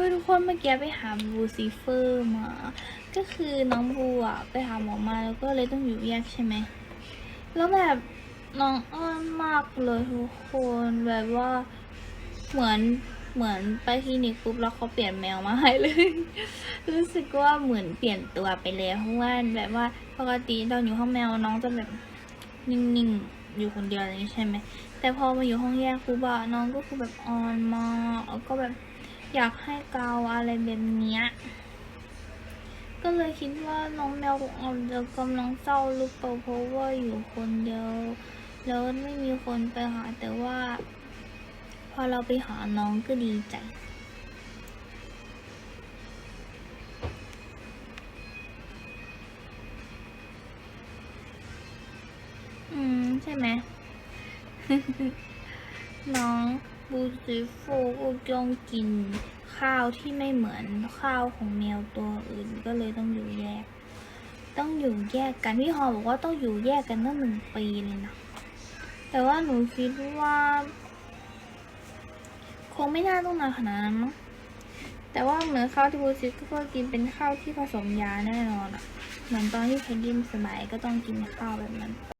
อทุกคนเมื่อกี้ไปหาบูซิเฟอร์มา ก็คือน้องบูอะไปหาหมอมาแล้วก็เลยต้องอยู่แยกใช่ไหม แล้วแบบน้องอ้อนมากเลยทุกคนแบบว่าเหมือนเหมือนไปคลินิกปุ๊บแล้วเขาเปลี่ยนแมวมาให้เลย รู้สึกว่าเหมือนเปลี่ยนตัวไปเลยเพราะว่าแบบว่าปกติตอนอยู่ห้องแมวน้องจะแบบนิ่งๆอยู่คนเดียวอะไรอย่างนี้ใช่ไหมแต่พอมาอยู่ห้องแยกปุ๊บอะน้องก็คือแบบออนมากแล้วก็แบบ อยากให้เกาอะไรแบบเนี้ยก็เลยคิดว่าน้องแมวของเราจะกำลังเศร้าหรือเปล่าเพราะว่าอยู่คนเดียว แล้วไม่มีคนไปหาแต่ว่า พอเราไปหาน้องก็ดีใจอืม ใช่ไหม น้องบูซิฟก็ต้องกินข้าวที่ไม่เหมือนข้าวของแมวตัวอื่นก็เลยต้องอยู่แยก ต้องอยู่แยกกันพี่ฮอบอกว่าต้องอยู่แยกกันตั้งหนึ่งปีเลยนะแต่ว่าหนูคิดว่า คงไม่น่าต้องนานขนาดนั้นมั้งแต่ว่าเหมือนข้าวที่บูซิก็กินเป็นข้าวที่ผสมยาแน่นอนอะเหมือนตอนที่เพนกินสมัยก็ต้องกินข้าวแบบนั้น